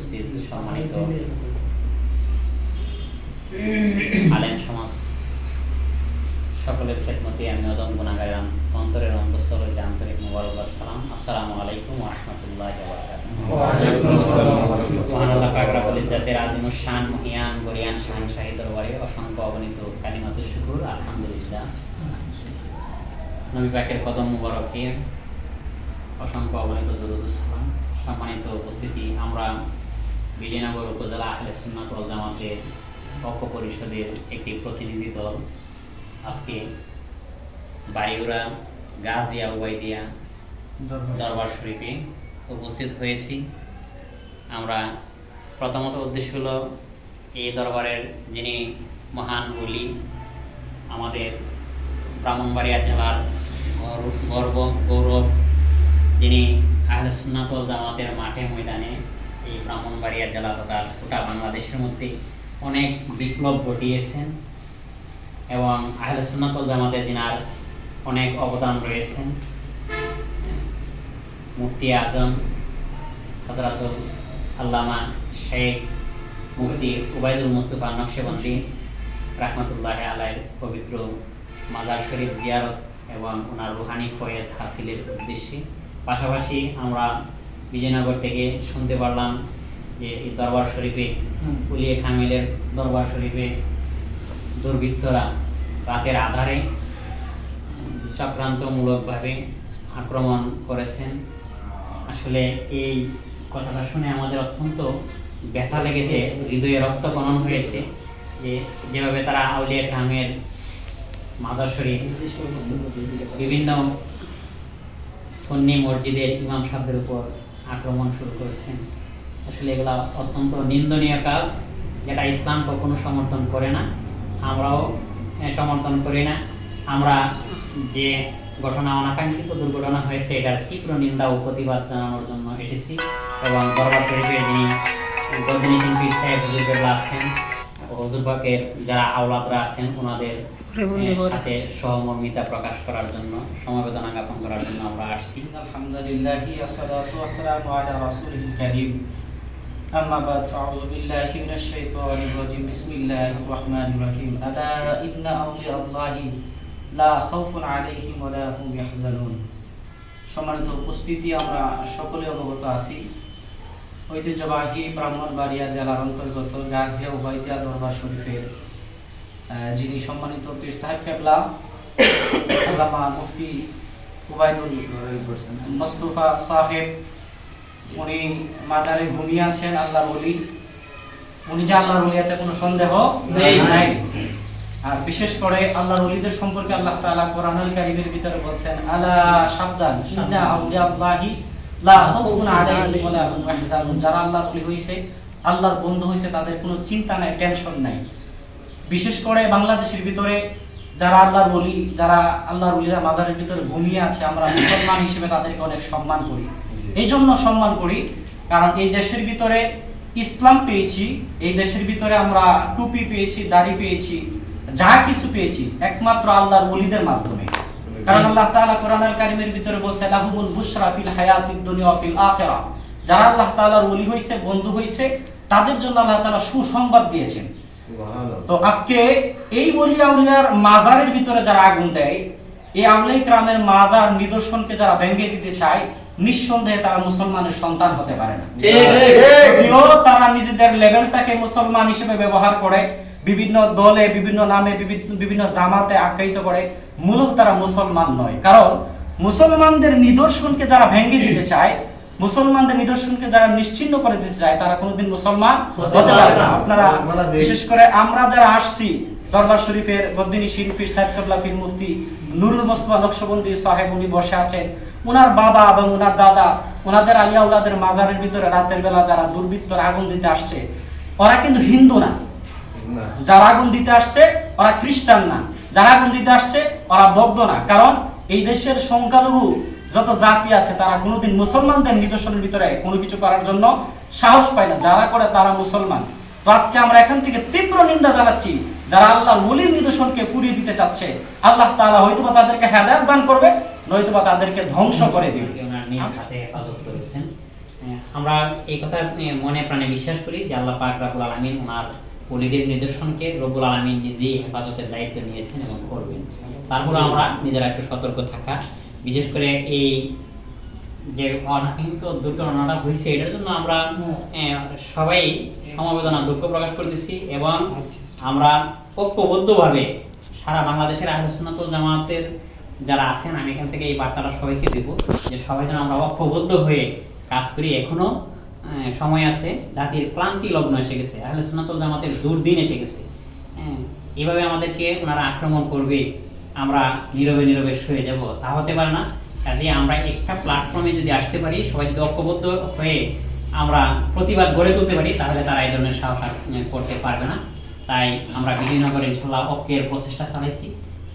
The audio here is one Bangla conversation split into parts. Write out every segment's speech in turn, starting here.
উপস্থিত সম্মানিত আলেম সমাজ সকলের খেদমতে আমি অদম গুণাগারের অন্তরের অন্তঃস্থল হইতে আন্তরিক মোবারকবাদ সালাম। আসসালামু আলাইকুম রহমতুল্লাহ শান মহিয়ান গরিয়ান শাহী দরবারে অসংখ্য অগণিত শুকুর আলহামদুলিল্লাহ। নবী পাকের কদম মুবারকে অসংখ্য অগণিত দরুদ সালাম। সম্মানিত উপস্থিতি আমরা বিজয়নগর উপজেলা আহলে সুন্নাত ওয়াল জামাতের পক্ষ পরিষদের একটি প্রতিনিধি দল। আজকে বাড়িউড়া গাদিয়া উবাইদিয়া দরবার শরীফে উপস্থিত হয়েছি। আমরা প্রথমত উদ্দেশ্য হলো এই দরবারের যিনি মহান বলি আমাদের ব্রাহ্মণবাড়িয়া জেলার গৌর- গর্ব গৌরব যিনি আহলে সুন্নাতল জামাতের মাঠে ময়দানে ব্রাহ্মণবাড়িয়া জেলা তথা গোটা বাংলাদেশের মধ্যে অনেক বিপ্লব ঘটিয়েছেন এবং আহলে সুন্নাতল জামাতের যিনার অনেক অবদান রয়েছেন। মুফতি আজম হজরতুল আল্লামা শেখ মুফতি উবাইদুল মুস্তফা নকশেবন্দি রাহমাতুল্লাহ আলাইর পবিত্র মাজার শরীফ জিয়ারত এবং ওনার রুহানি ফয়েজ হাসিলের উদ্দেশ্যে। পাশাপাশি আমরা বিজয়নগর থেকে শুনতে পারলাম যে এই দরবার শরীফে উলিয়ে খামিলের দরবার শরীফে দুর্বৃত্তরা রাতের আধারে চক্রান্তমূলকভাবে আক্রমণ করেছেন। আসলে এই কথাটা শুনে আমাদের অত্যন্ত ব্যথা লেগেছে হৃদয়ে রক্তকণন হয়েছে যে যেভাবে তারা আউলিয়া খামের মাদার শরীফ বিভিন্ন সন্নি মসজিদের ইমাম সাহেবদের উপর আক্রমণ শুরু করেছেন। আসলে এগুলা অত্যন্ত নিন্দনীয় কাজ, যেটা ইসলাম কখনো সমর্থন করে না। আমরাও সমর্থন করি না। আমরা যে ঘটনা অনাকাঙ্ক্ষিত দুর্ঘটনা হয়েছে, এটার তীব্র নিন্দা ও প্রতিবাদ জানানোর জন্য এসেছি। এবং দরবার শরীফের যিনি গদিনী শিল্পী সাহেব আছেন হজুর যারা আওলাদরা আছেন ওনাদের সাথে সহমর্মিতা প্রকাশ করার জন্য সমবেদনা জ্ঞাপন করার জন্য আমরা আসছি। আলহামদুলিল্লাহ আসসালাতু ওয়াসসালামু আলা রাসূলিল কারীম। আম্মা বাদ ফাউযু বিল্লাহি মিনাশ শাইতানির বিসমিল্লাহির আলা ইন্না লা খাউফুন আলাইহিম হুম সম্মানিত উপস্থিতি আমরা সকলে অবগত আছি। ঐতিহ্যবাহী ব্রাহ্মণবাড়িয়া জেলার অন্তর্গত গাজিয়া উবাইদিয়া দরবার শরীফের যিনি সম্মানিত পীর সাহেব কেবলা আল্লামা মুফতি মোস্তফা সাহেব উনি মাজারে ঘুমিয়ে আছেন আল্লাহর ওলি উনি যে আল্লাহর ওলিয়াতে কোনো সন্দেহ নেই। নাই আর বিশেষ করে আল্লাহর ওলিদের সম্পর্কে আল্লাহ তাআলা কোরআনুল কারীমের ভিতরে বলছেন আলা সাবধান ইন্না লা যারা আল্লাহর ওলি হইছে, আল্লাহর বন্ধু হইছে, তাদের কোনো চিন্তা নাই, টেনশন নাই। বিশেষ করে বাংলাদেশের ভিতরে যারা আল্লাহর ওলি, যারা আল্লাহর ওলিরা মাজারের ভিতরে ঘুমিয়ে আছে, আমরা মুসলমান হিসেবে তাদেরকে অনেক সম্মান করি। এই জন্য সম্মান করি, কারণ এই দেশের ভিতরে ইসলাম পেয়েছি, এই দেশের ভিতরে আমরা টুপি পেয়েছি, দাড়ি পেয়েছি, যা কিছু পেয়েছি, একমাত্র আল্লাহর ওলিদের মাধ্যমে। কারণ আল্লাহ তাআলা কোরআনুল কারীমের ভিতরে বলছে লাহুমুল বুশরা ফিল হায়াতিদ দুনিয়া ওয়া ফিল আখিরা। যারা আল্লাহ তাআলার ওলি হইছে বন্ধু হইছে তাদের জন্য আল্লাহ তাআলা সুসংবাদ দিয়েছেন। তো আজকে এই বলিয়া উলিয়ার মাজারের ভিতরে যারা আগুন দেয় এই আউলাই গ্রামের মাজার নিদর্শনকে যারা ভেঙে দিতে চায় নিঃসন্দেহে তারা মুসলমানের সন্তান হতে পারে না। যদিও তারা নিজেদের লেভেলটাকে মুসলমান হিসেবে ব্যবহার করে বিভিন্ন দলে বিভিন্ন নামে বিভি- বিভিন্ন জামাতে আখ্যায়িত করে মূলত তারা মুসলমান নয়। কারণ মুসলমানদের নিদর্শনকে যারা ভেঙে দিতে চায় মুসলমানদের নিদর্শনকে যারা নিশ্চিন্ন করে দিতে চায় তারা কোনোদিন মুসলমান হতে পারে না। আপনারা বিশেষ করে আমরা যারা আসছি দরবার শরীফের বদিনী শিল্পী সাহেব কাবলা ফির মুফতি নুরুল মোস্তফা নকশবন্দি সাহেব উনি বসে আছেন। ওনার বাবা এবং ওনার দাদা ওনাদের আলিয়া উল্লাদের মাজারের ভিতরে রাতের বেলা যারা দুর্বৃত্তর আগুন দিতে আসছে ওরা কিন্তু হিন্দু না। যারা আগুন দিতে আসছে ওরা খ্রিস্টান না। যারা আগুন দিতে আসছে ওরা বৌদ্ধ না। কারণ এই দেশের সংখ্যালঘু যত জাতি আছে, তারা কোনোদিন মুসলমানদের নিদর্শনের ভিতরে কোনো কিছু করার জন্য সাহস পায় না। যারা করে, তারা মুসলমান। তো আজকে আমরা এখান থেকে তীব্র নিন্দা জানাচ্ছি, যারা আল্লাহর নিদর্শনকে পুড়িয়ে দিতে চাচ্ছে, আল্লাহ তাআলা হয়তোবা তাদেরকে হেদায়েত দান করবে, নয়তোবা তাদেরকে ধ্বংস করে দিবে। আমরা এই কথা মনে প্রাণে বিশ্বাস করি যে আল্লাহ পাক রাবুল আলমিন ওনার অলিদের নিদর্শনকে রবুল আলমিন নিজেই হেফাজতের দায়িত্ব নিয়েছেন এবং করবেন। তারপরে আমরা নিজেরা একটু সতর্ক থাকা বিশেষ করে এই যে অনাকাঙ্ক্ষিত দুর্ঘটনাটা হয়েছে এটার জন্য আমরা সবাই সমবেদনা দুঃখ প্রকাশ করতেছি এবং আমরা ঐক্যবদ্ধভাবে সারা বাংলাদেশের আহলে জামাতের যারা আছেন আমি এখান থেকে এই বার্তাটা সবাইকে দেব যে সবাই যেন আমরা ঐক্যবদ্ধ হয়ে কাজ করি। এখনও সময় আছে। জাতির ক্লান্তি লগ্ন এসে গেছে। আহলে সুন্নাতুল জামাতের দুর্দিন এসে গেছে। হ্যাঁ, এইভাবে আমাদেরকে ওনারা আক্রমণ করবে আমরা নীরবে নীরবে শুয়ে যাব তা হতে পারে না। কাজে আমরা একটা প্ল্যাটফর্মে যদি আসতে পারি সবাই যদি ঐক্যবদ্ধ হয়ে আমরা প্রতিবাদ গড়ে তুলতে পারি তাহলে তারা এই ধরনের সাহস করতে পারবে না। তাই আমরা বিজয়নগরে ইনশাল্লাহ ঐক্যের প্রচেষ্টা চালাইছি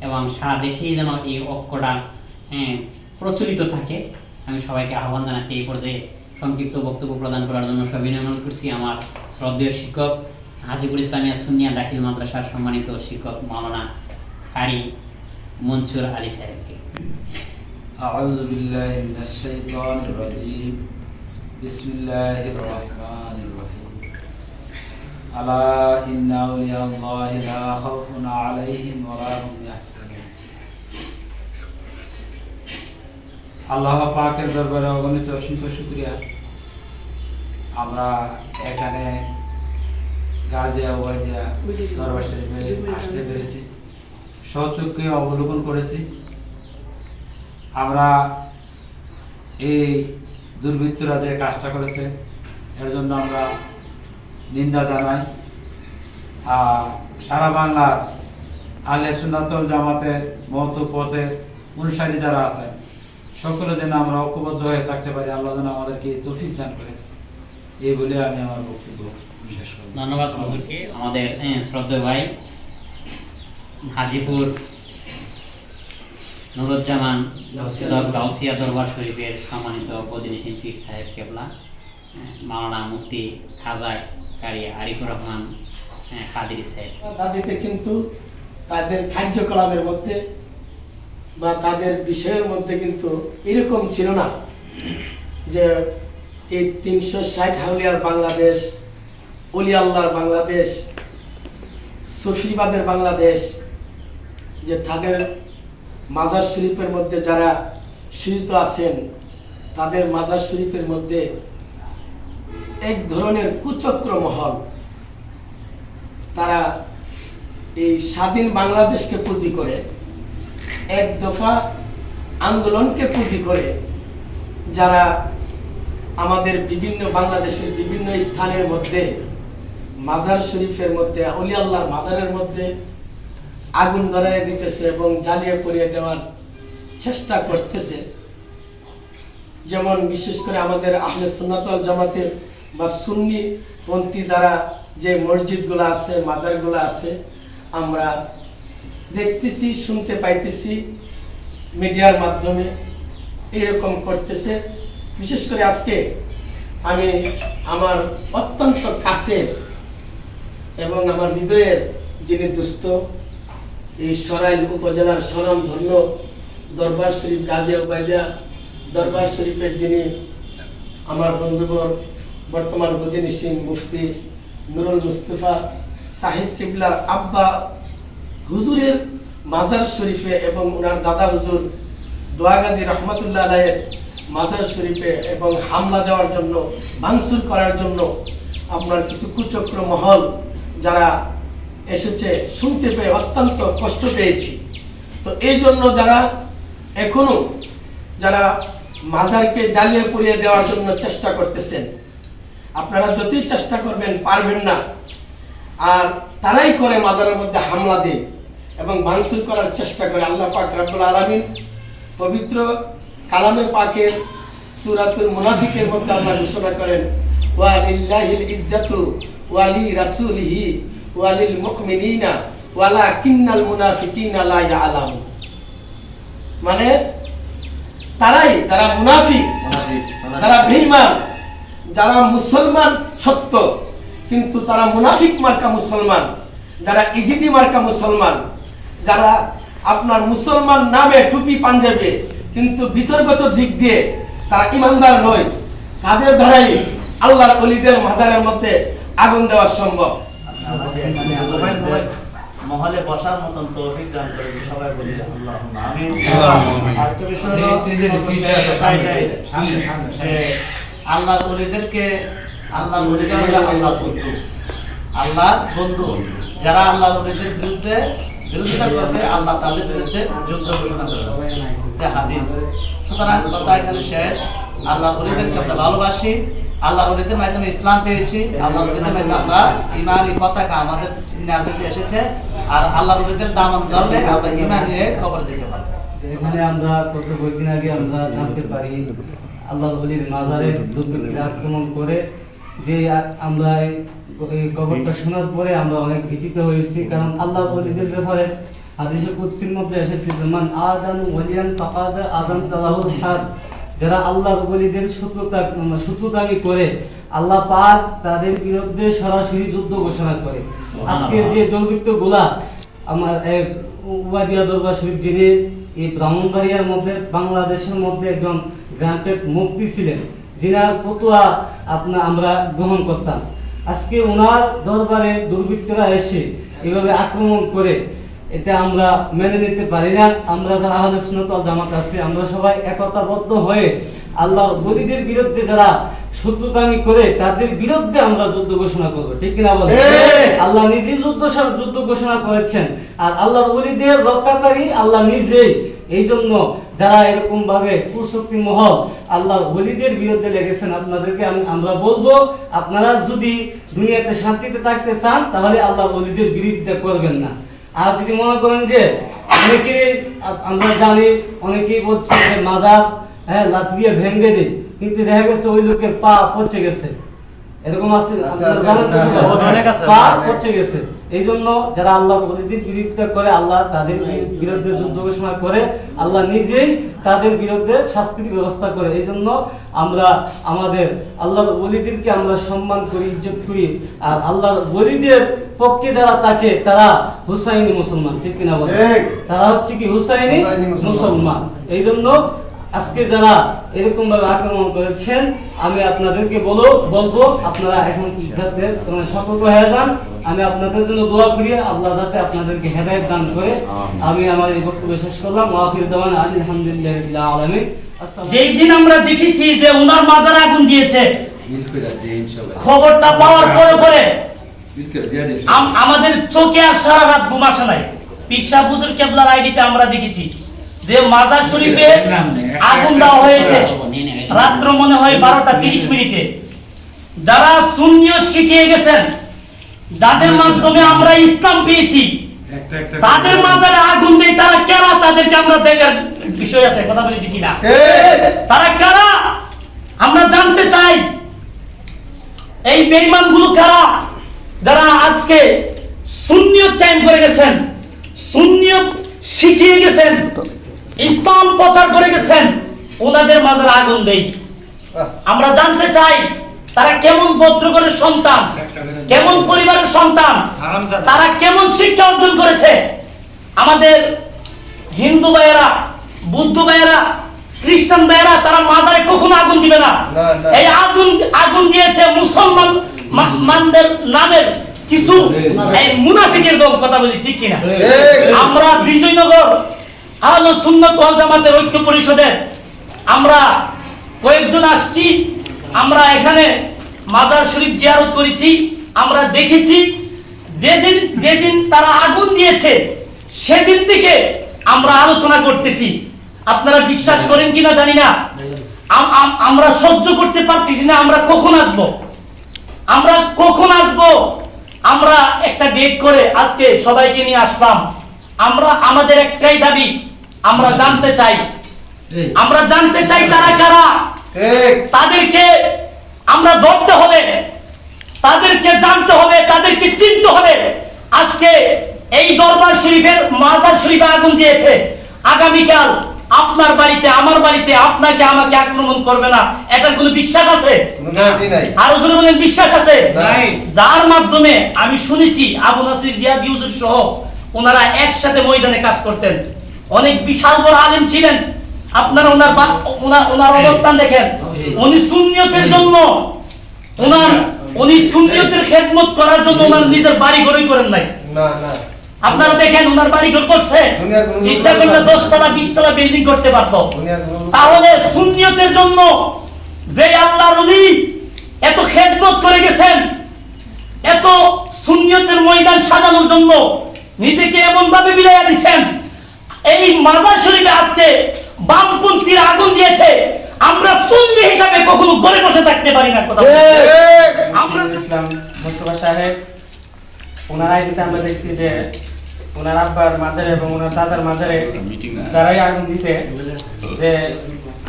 এবং সারা দেশেই যেন এই ঐক্যটা হ্যাঁ, প্রচলিত থাকে। আমি সবাইকে আহ্বান জানাচ্ছি এই পর্যায়ে। সংক্ষিপ্ত বক্তব্য প্রদান করার জন্য সবিনয় অনুরোধ করছি আমার শ্রদ্ধেয় শিক্ষক হাজিপুর ইসলামিয়া সুনিয়া দাখিল মাদ্রাসার সম্মানিত শিক্ষক মাওলানা কারি মনসুর আলী সাহেবকে أعوذ بالله من الشيطان الرجيم بسم الله الرحمن الرحيم ألا إن أولياء الله لا خوف عليهم ولا هم يحزنون আল্লাহ পাকের দরবারে অগণিত অসংখ্য শুক্রিয়া। আমরা এখানে গাজিয়া দরবার আসতে পেরেছি। সচক্ষে অবলোকন করেছি। আমরা এই দুর্বৃত্তরা যে কাজটা করেছে, এর জন্য আমরা নিন্দা জানাই। আর সারা বাংলার আলে সুন্নাতল জামাতের মহত পথের অনুসারী যারা আছে সকলে যেন আমরা ঐক্যবদ্ধ হয়ে থাকতে পারি আল্লাহ যেন আমাদেরকে তৌফিক দান করে। এই বলে আমি আমার বক্তব্য শেষ করব ধন্যবাদ হুজুরকে। আমাদের আহ, শ্রদ্ধেয় ভাই হাজিপুর নুরুজ্জামান গাউসিয়া দরবার শরীফের সম্মানিত প্রতিনিধি পীর সাহেব কেবলা আহ, মাওলানা মুফতি খাজা কারি আরিফুর রহমান কাদির সাহেব। দাবিতে কিন্তু তাদের কার্যকলাপের মধ্যে বা তাদের বিষয়ের মধ্যে কিন্তু এরকম ছিল না যে এই তিনশো ষাট হাউলিয়ার বাংলাদেশ অলি আল্লাহর বাংলাদেশ, সুফিবাদের বাংলাদেশ, যে তাদের মাজার শরীফের মধ্যে যারা শীত আছেন, তাদের মাজার শরীফের মধ্যে এক ধরনের কুচক্র মহল। তারা এই স্বাধীন বাংলাদেশকে পুঁজি করে এক দফা আন্দোলনকে পুঁজি করে যারা আমাদের বিভিন্ন বাংলাদেশের বিভিন্ন স্থানের মধ্যে মাজার শরীফের মধ্যে অলি আল্লাহর মাজারের মধ্যে আগুন ধরাইয়ে দিতেছে এবং জ্বালিয়ে পড়িয়ে দেওয়ার চেষ্টা করতেছে। যেমন বিশেষ করে আমাদের আহলে সুন্নাতল জামাতের বা সুন্নি পন্থী যারা যে মসজিদগুলো আছে, মাজারগুলো আছে, আমরা দেখতেছি, শুনতে পাইতেছি, মিডিয়ার মাধ্যমে এরকম করতেছে। বিশেষ করে আজকে আমি আমার অত্যন্ত কাছের এবং আমার হৃদয়ের যিনি দুস্থ, এই সরাইল উপজেলার স্বনাম ধন্য দরবার শরীফ গাজিয়া উবাইদা দরবার শরীফের যিনি আমার বন্ধুবর, বর্তমান গদিনিসিন মুফতি নুরুল মুস্তফা সাহিব কিবলার আব্বা হুজুরের মাজার শরীফে এবং ওনার দাদা হুজুর দোয়াগাজী রহমতুল্লাহ আলাইয়ের মাজার শরীফে এবং হামলা দেওয়ার জন্য, ভাঙচুর করার জন্য আপনার কিছু কুচক্র মহল যারা এসেছে, শুনতে পেয়ে অত্যন্ত কষ্ট পেয়েছি। তো এই জন্য যারা এখনও যারা মাজারকে জ্বালিয়ে পুড়িয়ে দেওয়ার জন্য চেষ্টা করতেছেন, আপনারা যতই চেষ্টা করবেন পারবেন না। আর তারাই করে মাজারের মধ্যে হামলা দেয়। এবং ভাঙচুর করার চেষ্টা করে আল্লাহ পাক রাব্বুল আলামিন পবিত্র কালামে পাকের সূরাতুল মুনাফিকের মধ্যে আল্লাহ ঘোষণা করেন ওয়া লিল্লাহিল ইজ্জাতু ওয়া লি রাসূলিহি ওয়া লিল মুমিনিনা ওয়ালাকিন্নাল মুনাফিকিনা লা ইয়ালামুন। মানে তারাই যারা মুনাফিক। যারা বেঈমান যারা মুসলমান সত্য কিন্তু তারা মুনাফিক মার্কা মুসলমান যারা ইজিদি মার্কা মুসলমান যারা আপনার মুসলমান নামে টুপি পাঞ্জাবে কিন্তু বিতর্গত দিক দিয়ে তারা ইমানদার নয় তাদের দ্বারাই আল্লাহর অলিদের মাজারের মধ্যে আগুন দেওয়া সম্ভব। মহলে বসার মতন তৌফিক দান করে সবাই বলি আল্লাহ আল্লাহুম্মা আমিন। আরেকটা বিষয় আল্লাহর ওলিদেরকে আল্লাহর বন্ধু। আল্লাহর বন্ধু যারা আল্লাহর ওলিদের বিরুদ্ধে আল্লাহ তাদের বিরুদ্ধে যুদ্ধ সুতরাং কথা এখানে শেষ। আল্লাহ আমরা ভালোবাসি। আল্লাহ মাধ্যমে ইসলাম পেয়েছি। আল্লাহ মাধ্যমে আমরা ইমানি পতাকা আমাদের নাবিতে এসেছে। আর আল্লাহ ধরলে আমরা ইমান নিয়ে কবর যেতে পারব। এখানে আমরা গত কয়েকদিন আগে আমরা জানতে পারি আল্লাহ বলির মাজারে দুর্বৃত্তরা আক্রমণ করে যে আমরা খবরটা শোনার পরে আমরা অনেক ভীতিত হয়েছি কারণ আল্লাহ বলিদের ব্যাপারে হাদিসে কুদসির মধ্যে এসেছে মান আদানু ওয়ালিয়ান ফাকাদ আযান তালাহুল হাদ। যারা আল্লাহর বলিদের শত্রুতা শত্রুতামি করে আল্লাহ পাক তাদের বিরুদ্ধে সরাসরি যুদ্ধ ঘোষণা করে। আজকে যে দুর্বৃত্তগুলা আমার এক উবাদিয়া দরবার শরীফ যিনি এই ব্রাহ্মণবাড়িয়ার মধ্যে বাংলাদেশের মধ্যে একজন গ্রান্টেড মুক্তি ছিলেন যিনার ফতোয়া আপনার আমরা গ্রহণ করতাম। আজকে ওনার দরবারে দুর্বৃত্তরা এসে এভাবে আক্রমণ করে এটা আমরা মেনে নিতে পারি না। আমরা যারা আহলে সুন্নাত ওয়াল জামাত আছি আমরা সবাই একতাবদ্ধ হয়ে আল্লাহ বলিদের বিরুদ্ধে যারা শত্রুতামি করে তাদের বিরুদ্ধে আমরা যুদ্ধ ঘোষণা করব। ঠিক কিনা বলেন? আল্লাহ নিজেই যুদ্ধ যুদ্ধ ঘোষণা করেছেন। আর আল্লাহর ওলিদের রক্ষাকারী আল্লাহ নিজেই এই জন্য যারা এরকম ভাবে কুশক্তি মহল আল্লাহর ওলিদের বিরুদ্ধে লেগেছেন, আপনাদেরকে আমি, আমরা বলব, আপনারা যদি দুনিয়াতে শান্তিতে থাকতে চান, তাহলে আল্লাহর ওলিদের বিরুদ্ধে করবেন না। আর যদি মনে করেন যে অনেকে আমরা জানি, অনেকেই বলছে যে মাজার হ্যাঁ লাঠি দিয়ে ভেঙে দিই কিন্তু দেখা গেছে ওই লোকের পা পচে গেছে। এরকম আছে আপনারা জানেন তো সবাই? অনেক আছে। পা পচে গেছে এই জন্য যারা আল্লাহর ওলিদের বিরুদ্ধে করে আল্লাহ তাদের বিরুদ্ধে যুদ্ধ ঘোষণা করে আল্লাহ নিজেই তাদের বিরুদ্ধে শাস্তির ব্যবস্থা করে এই জন্য আমরা আমাদের আল্লাহর ওলিদেরকে আমরা সম্মান করি ইজ্জত করি আর আল্লাহর ওলিদের পক্ষে যারা থাকে তারা হুসাইনি মুসলমান ঠিক কিনা বলে ঠিক। তারা হচ্ছে কি হুসাইনি। মুসলমান এই জন্য আজকে যারা এরকম ভাবে আক্রমণ করেছেন আমি আপনাদেরকে বলো বলব আপনারা এখন যাতে সতর্ক হয়ে যান। আমি আপনাদের জন্য দোয়া করি আল্লাহ যাতে আপনাদেরকে হেদায়েত দান করে। আমি আমার এই বক্তব্য শেষ করলাম। ওয়াকির দাওয়ান আলহামদুলিল্লাহ আলামিন। আসসালামু যেই দিন আমরা দেখেছি যে উনার মাজার আগুন দিয়েছে খবরটা পাওয়ার পরে পরে আমাদের চোখে আর সারা রাত ঘুম আসে নাই। পিসা বুজুর কেবলার আইডিতে আমরা দেখেছি যে মাজার শরীফে আগুন দেওয়া হয়েছে। রাত্র মনে হয় বারোটা তিরিশ মিনিটে। যারা সুন্নিয়ত শিখিয়ে গেছেন যাদের মাধ্যমে আমরা ইসলাম পেয়েছি তাদের মাজারে আগুন দেয় তারা কেন তাদেরকে আমরা দেখার বিষয় আছে কথা বলি কিনা? তারা কারা? আমরা জানতে চাই এই বেঈমানগুলো কারা? যারা আজকে শূন্যত টাইম করে গেছেন শূন্যত শিখিয়ে গেছেন ইসলাম প্রচার করে গেছেন ওনাদের মাঝে আগুন দেই। আমরা জানতে চাই তারা কেমন ভদ্রগণের সন্তান কেমন পরিবারের সন্তান তারা কেমন শিক্ষা অর্জন করেছে? আমাদের হিন্দু ভাইয়েরা বুদ্ধ ভাইয়েরা খ্রিস্টান ভাইয়েরা তারা মাজারে কখনো আগুন দিবে না। এই আগুন আগুন দিয়েছে মুসলমান মানদের নামের কিছু এই মুনাফিকের দল কথা বলি ঠিক কিনা? আমরা বিজয়নগর আহলে সুন্নাত ওয়াল জামাতের ঐক্য পরিষদের আমরা কয়েকজন আসছি, আমরা এখানে মাজার শরীফ জিয়ারত করেছি, আমরা দেখেছি যেদিন যেদিন তারা আগুন দিয়েছে, সেদিন থেকে আমরা আলোচনা করতেছি। আপনারা বিশ্বাস করেন কিনা জানি না। আম- আম- আমরা সহ্য করতে পারতেছি না, আমরা কখন আসব? আমরা কখন আসব? আমরা একটা ডেট করে আজকে সবাইকে নিয়ে আসলাম। আমরা আমাদের একটাই দাবি আমরা জানতে চাই। আমরা জানতে চাই তারা কারা। তাদেরকে আমরা ধরতে হবে তাদেরকে জানতে হবে তাদেরকে চিনতে হবে। আজকে এই দরবার শরীফের মাজার শরীফে আগুন দিয়েছে। আগামীকাল আপনার বাড়িতে আমার বাড়িতে আপনাকে আমাকে আক্রমণ করবে না। এটার কোনো বিশ্বাস আছে? আরও জোরে বলেন বিশ্বাস আছে? নাই। যার মাধ্যমে আমি শুনেছি আবু নাসির জিয়া ইউজুর সহ ওনারা একসাথে ময়দানে কাজ করতেন। অনেক বিশাল বড় আলেম ছিলেন। আপনারা ওনার ওনার ওনার অবস্থান দেখেন। উনি সুন্নিয়তের জন্য। ওনার উনি সুন্নিয়তের খেদমত করার জন্য ওনার নিজের বাড়ি ঘরই করেন নাই। না না। আপনারা দেখেন ওনার বাড়ি ঘর করছে ইচ্ছা করলে দশ তলা বিশ তলা বিল্ডিং করতে পারতো। তাহলে সুন্নিয়তের জন্য যে আল্লাহর ওলি এত খেদমত করে গেছেন এত সুন্নিয়তের ময়দান সাজানোর জন্য নিজেকে এমন ভাবে বিলাইয়া দিচ্ছেন। এই মাজার শরীফে আজকে বামপন্থীরা আগুন দিয়েছে। আমরা সুন্নি হিসাবে কখনো গড়ে বসে থাকতে পারি না কথা আমরা ইসলাম মোস্তফা সাহেব ওনার আইডিতে আমরা দেখছি যে ওনার আব্বার মাজারে এবং ওনার দাদার মাজারে যারাই আগুন দিছে যে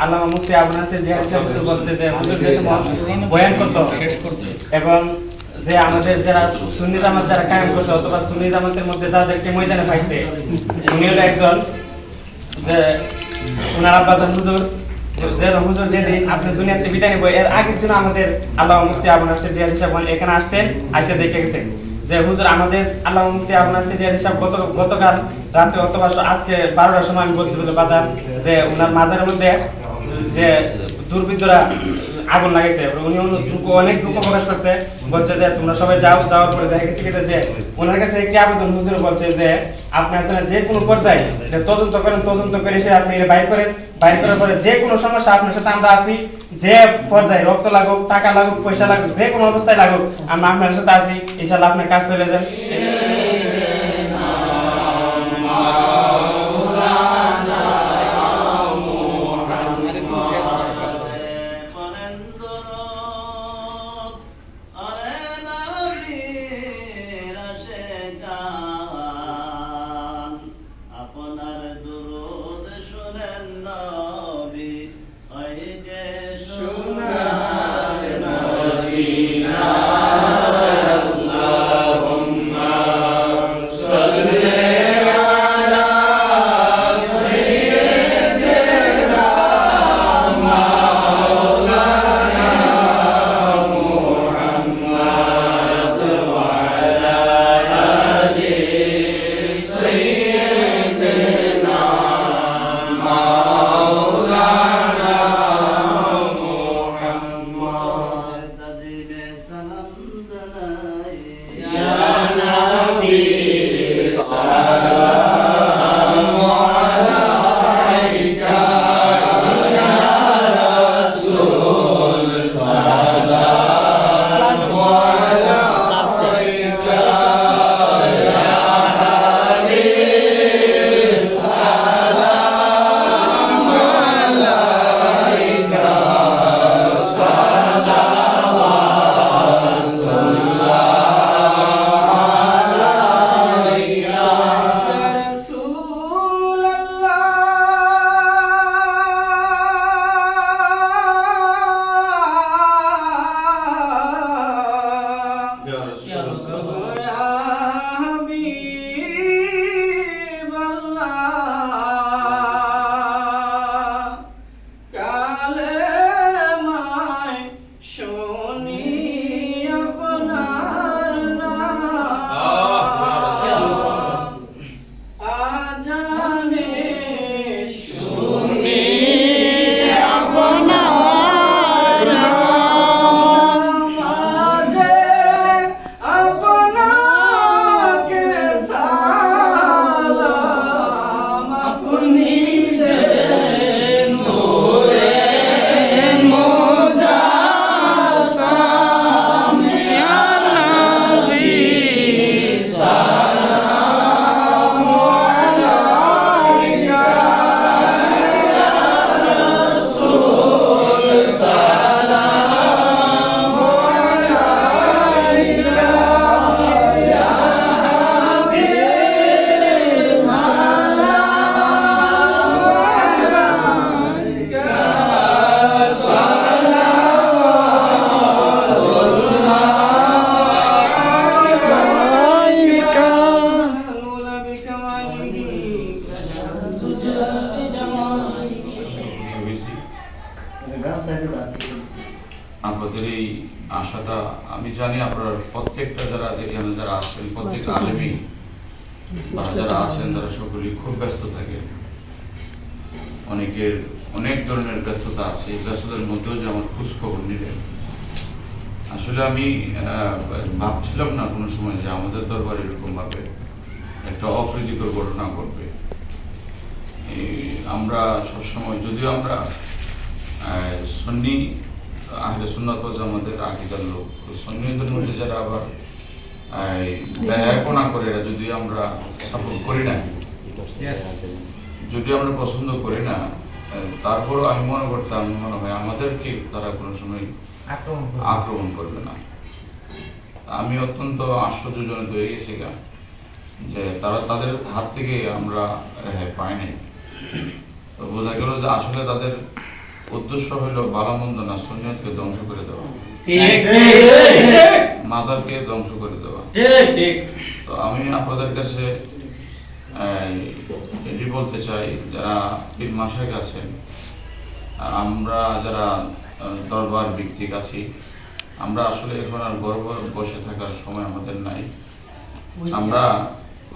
আল্লামা মুফতি আবু নাসির জিহাদ সাহেব বলছে যে হুজুর যে সময় বয়ান করতো। এবং যে আমাদের যারা সুন্নি জামাত যারা কায়েম করছে অথবা সুন্নি জামাতের মধ্যে যাদেরকে ময়দানে পাইছে, উনি হলো একজন যে ওনার আব্বাজান হুজুর, যে হুজুর যেদিন আপনি দুনিয়াতে বিদায় নেব, এর আগের দিন আমাদের আল্লাহ মুফতি আবু নাসির জিয়াদ সাহেব এখানে আসছেন, আইসা দেখে গেছেন। যে হুজুর আমাদের আল্লাহ মুফতি আবু নাসির জিয়াদ সাহেব গত গতকাল রাতে অথবা আজকে বারোটার সময় আমি বলছি বলে বাজার, যে ওনার মাজারের মধ্যে যে দুর্বৃত্তরা আগুন লাগাইছে। উনি অনেক দুঃখ- প্রকাশ করছে। বলছে যে, তোমরা সবাই যাও, যাওয়ার পরে দেখা গেছে কিনা যে, ওনার কাছে একটি আবেদন হুজুর বলছে যে, আপনি আসলে যে কোনো পর্যায়ে, এটা তদন্ত করেন, তদন্ত করে এসে আপনি এটা বাইর করেন। বাইর করার পরে যে কোনো সমস্যা আপনার সাথে আমরা আছি, যে পর্যায়ে রক্ত লাগুক, টাকা লাগুক, পয়সা লাগুক, যে কোনো অবস্থায় লাগুক, আমরা আপনার সাথে আছি। ইনশাল্লাহ আপনার কাজ চলে যান প্রত্যেকটা তারা যারা আছেন, তারা সকলেই খুব ব্যস্ত থাকেন। অনেকের অনেক ধরনের ব্যস্ততা আছে, এই ব্যস্ততার মধ্যেও যে আমার খোঁজ খবর নিলেন। আসলে আমি ভাবছিলাম না কোনো সময় যে আমাদের দরবারে এরকম ভাবে একটা অপ্রীতিকর ঘটনা ঘটবে। আমরা সবসময়, যদিও আমরা সুন্নি, আহলে সুন্নাত জামাতের আকিদার লোক, তো মধ্যে যারা আবার ব্যয়াপনা করে এরা যদি আমরা সাপোর্ট করি না। যদি আমরা পছন্দ করি না তারপরও আমি মনে করতাম মনে হয় আমাদেরকে তারা কোনো সময় আক্রমণ করবে না। আমি অত্যন্ত আশ্চর্যজনিত হয়ে গেছি যে তারা তাদের হাত থেকে আমরা রেহাই পাই নাই। তো বোঝা গেল যে আসলে তাদের উদ্দেশ্য হলো ভালো মন্দ না সুনিয়তকে ধ্বংস করে দেওয়া। মাজারকে ধ্বংস করে দেওয়া। ঠিক ঠিক। তো আমি আপনাদের কাছে এই, এটি বলতে চাই যারা পীর মাসায় আছেন আমরা যারা দরবার ভিত্তিক আছি আমরা আসলে এখন আর গর্ব বসে থাকার সময় আমাদের নাই। আমরা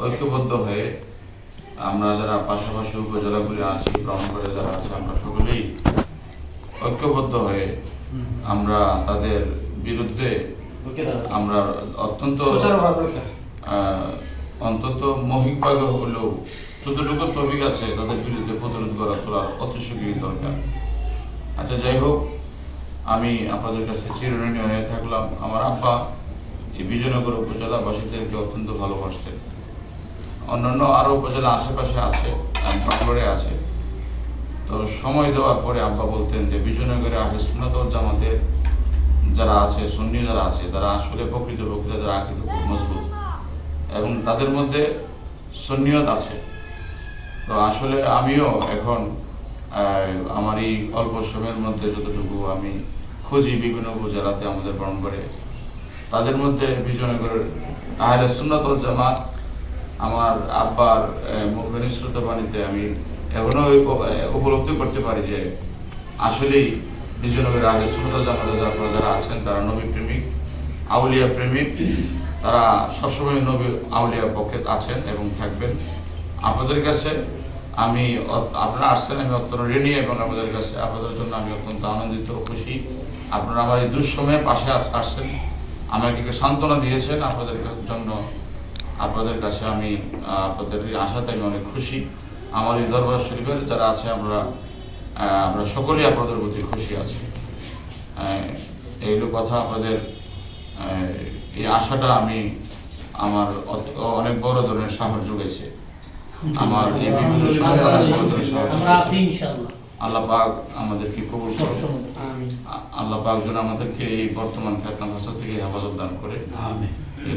ঐক্যবদ্ধ হয়ে আমরা যারা পাশাপাশি উপজেলাগুলি আছি ভ্রমণ করে যারা আছে আমরা সকলেই ঐক্যবদ্ধ হয়ে আমরা তাদের বিরুদ্ধে আমরা অত্যন্ত অন্তত মৌখিকভাবে হলেও যতটুকু তফিক আছে তাদের বিরুদ্ধে প্রতিরোধ করা তোলার অতিশয় দরকার। আচ্ছা যাই হোক আমি আপনাদের কাছে চিরঋণী হয়ে থাকলাম। আমার আব্বা এই বিজয়নগর উপজেলাবাসীদেরকে অত্যন্ত ভালোবাসতেন। অন্যান্য আরও উপজেলা আশেপাশে আছে বাংলোরে আছে। তো সময় দেওয়ার পরে আব্বা বলতেন যে বিজয়নগরে আগে সুনাতল জামাতের যারা আছে, সুন্নি যারা আছে, তারা আসলে প্রকৃত প্রকৃত যারা আকিদ খুব মজবুত। এবং তাদের মধ্যে সুন্নিয়ত আছে। তো আসলে আমিও এখন আমার এই অল্প সময়ের মধ্যে যতটুকু আমি খুঁজি বিভিন্ন উপজেলাতে আমাদের বরণ করে তাদের মধ্যে বিজয়নগরের আহলে সুন্নাতল জামাত, আমার আব্বার মুখে নিঃসৃত বাণীতে আমি এখনও উপ- উপলব্ধি করতে পারি যে আসলেই বিজয়নগরের আহলে সুন্নাতল জামাতে যারা যারা আছেন, তারা নবী প্রেমিক, আউলিয়া প্রেমিক, তারা সবসময় নবী আউলিয়ার পক্ষে আছেন এবং থাকবেন। আপনাদের কাছে আমি আপনারা আসছেন, আমি অত্যন্ত ঋণী এবং আপনাদের কাছে, আপনাদের জন্য আমি অত্যন্ত আনন্দিত খুশি। আপনারা আমার এই দুঃসময়ে পাশে আসছেন। আমাকে সান্ত্বনা দিয়েছেন আপনাদের জন্য। আপনাদের কাছে আমি আপনাদের আশাতে আমি অনেক খুশি। আমার এই দরবার শরীফের যারা আছে আমরা আমরা সকলেই আপনাদের প্রতি খুশি আছি। এইগুলো কথা আপনাদের এই আশাটা আমি আমার অনেক বড় ধরনের সাহস যোগেছে আমার এই বিভিন্ন আল্লাহ পাক আমাদেরকে কবুল করুন আল্লাহ পাক যেন আমাদেরকে এই বর্তমান ফেতনা ভাষা থেকে হেফাজত দান করে। এই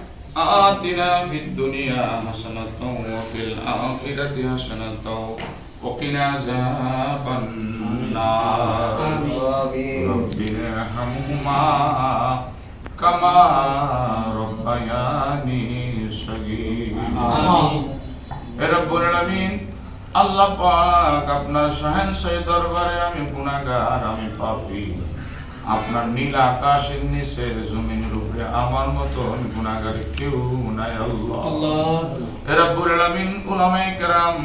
آتنا في الدنيا حسنة وفي الآخرة حسنة وقنا عذاب النار رب ارحمهما كما ربياني صغيرا আমিন হে রব্বুল আলামিন আল্লাহ পাক আপনার শাহেনশাহী দরবারে আমি গুনাহগার আমি পাপী আপনার নীল আকাশের নিচে জমিনের উপরে আমার মতো গুণাগার কেউ নাই আল্লাহ। রব্বুল আলামিন উলামায়ে কেরাম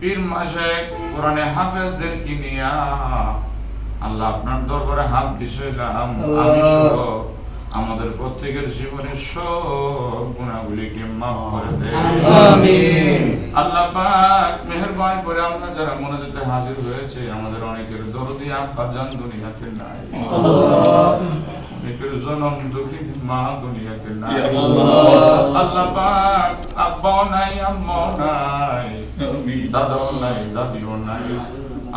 পীর মাশায়েখ কোরআনে হাফেজদেরকে নিয়া? আল্লাহ আপনার দরবারে হাত বিষয়লাম আমি সহ আমাদের প্রত্যেকের জীবনের সব গুণাগুলিকে মাফ করে আল্লাহ পাক মেহেরবানি করে আমরা যারা হাজির হয়েছে আমাদের অনেকের দরদি আব্বা জান দুনিয়াতে নাই। অনেকের জনম দুঃখী মা দুনিয়াতে নাই। আল্লাহ। পাক আব্বাও নাই আম্মাও নাই দাদাও নাই দাদিও নাই।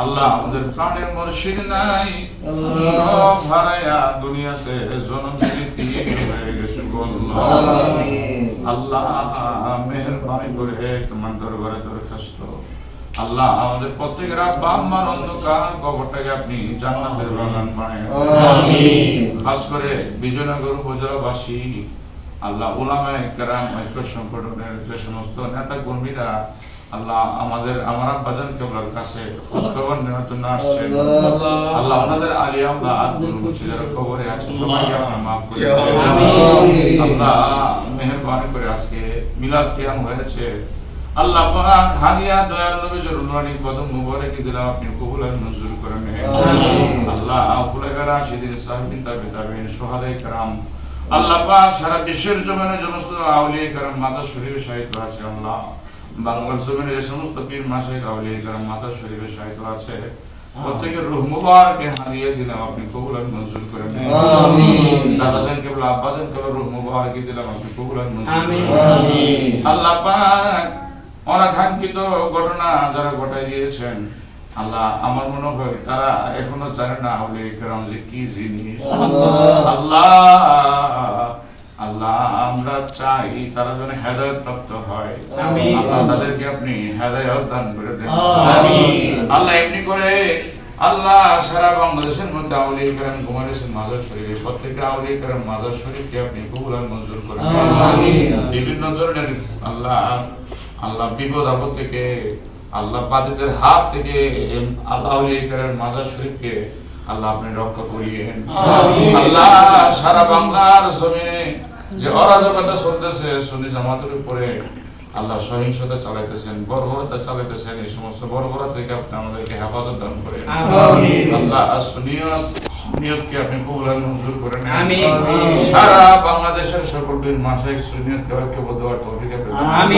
আল্লাহ আমাদের প্রাণের মুর্শিদ নাই। সব হারায়া দুনিয়াতে জনম হয়ে গেছে আল্লাহ আল্লাহ মেহরবানি করে তোমার দরবারে দরখাস্ত। আল্লাহ আমাদের প্রত্যেকের আব্বা আম্মার অন্ধকার কবরটাকে আপনি জান্নাতের বাগান বানায় খাস করে বিজয়নগর উপজেলাবাসী আল্লাহ ওলামায়ে কেরাম ঐক্য সংগঠনের যে সমস্ত নেতা কর্মীরা আল্লাহ আমাদের আমার আব্বাজান কেবলার কাছে খোঁজখবর নেওয়ার জন্য আসছেন আল্লাহ আমাদের আলিয়া আল্লাহ আব্দুল মুছে যারা কবরে আছে সবাইকে আপনার মাফ করে দিন। আল্লাহ মেহেরবানি করে আজকে মিলাদ কিয়াম হয়েছে আল্লাহ পাক হাদিয়া দয়াল নবী জরুরি কদম মুবারক দিলাম আপনি কবুল আর মঞ্জুর করে নেন আল্লাহ ফুলেগারা সেদিন সাহেবিন তাবে তাবেন সোহাদাই کرام আল্লাহ পাক সারা বিশ্বের জমিনে যে সমস্ত আউলিয়া کرام মাতা শরীফে সাহিত্য আছে আল্লাহ বাংলার জমিনের এই সমস্ত পীর মাসে কাউলি কারণ মাতা শরীফে সাহিত্য আছে প্রত্যেকের রুহ মুবারকে দিলাম আপনি মঞ্জুর করেন দাদা জান কেবল আব্বা জান কেবল রুহ মুবারকে দিলাম আপনি মঞ্জুর করেন আল্লাহ পাক অনাকাঙ্ক্ষিত ঘটনা যারা ঘটাই দিয়েছেন আল্লাহ আমার মনে হয় তারা এখনও জানে না হলে যে কি জিনিস। আল্লাহ আল্লাহ আমরা চাই তারা যেন হেদায়ত প্রাপ্ত হয় আল্লাহ তাদেরকে আপনি হেদায়ত দান করে দেন। আল্লাহ এমনি করে আল্লাহ সারা বাংলাদেশের মধ্যে করেন শরীফে প্রত্যেকটা করেন মাজার শরীফকে আপনি কবুল আর মঞ্জুর করেন বিভিন্ন ধরনের আল্লাহ আল্লাহ বিপদ আপদ থেকে আল্লাহ বাদীদের হাত থেকে আল্লাহ আউলিয়া করেন মাজার শরীফকে আল্লাহ আপনি রক্ষা করিয়েন। আল্লাহ সারা বাংলার জমিনে যে অরাজকতা চলতেছে সুন্নি জামাতের উপরে আল্লাহ সহিংসতা চালাইতেছেন বর্বরতা চালাইতেছেন এই সমস্ত বর্বরতা থেকে আপনি আমাদেরকে হেফাজত দান করেন। আল্লাহ সুনিয়ত সুনিয়তকে আপনি মঞ্জুর করে নেন সারা বাংলাদেশের সকল বীর মাসিক সুনিয়তকে ঐক্যবদ্ধ হওয়ার তৌফিক আপনি দান করুন।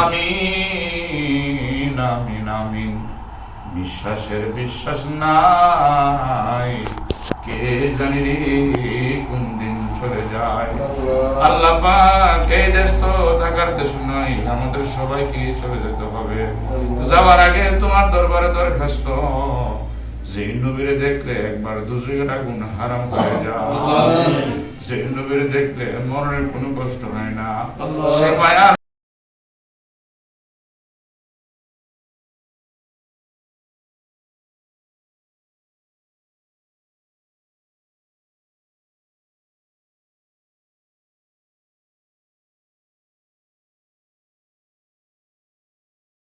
আমিন আমিন আমিন। বিশ্বাসের বিশ্বাস নাই। কে জানি রে কোন দিন চলে যায়। আল্লাহ পাক এই দেশ তো থাকার দেশ নয় আমাদের সবাইকে চলে যেতে হবে। যাওয়ার আগে তোমার দরবারে দরখাস্ত। যে নবীরে দেখলে একবার দুজনের আগুন হারাম হয়ে যায়। যে নবীরে দেখলে মরণের কোনো কষ্ট হয় না। সে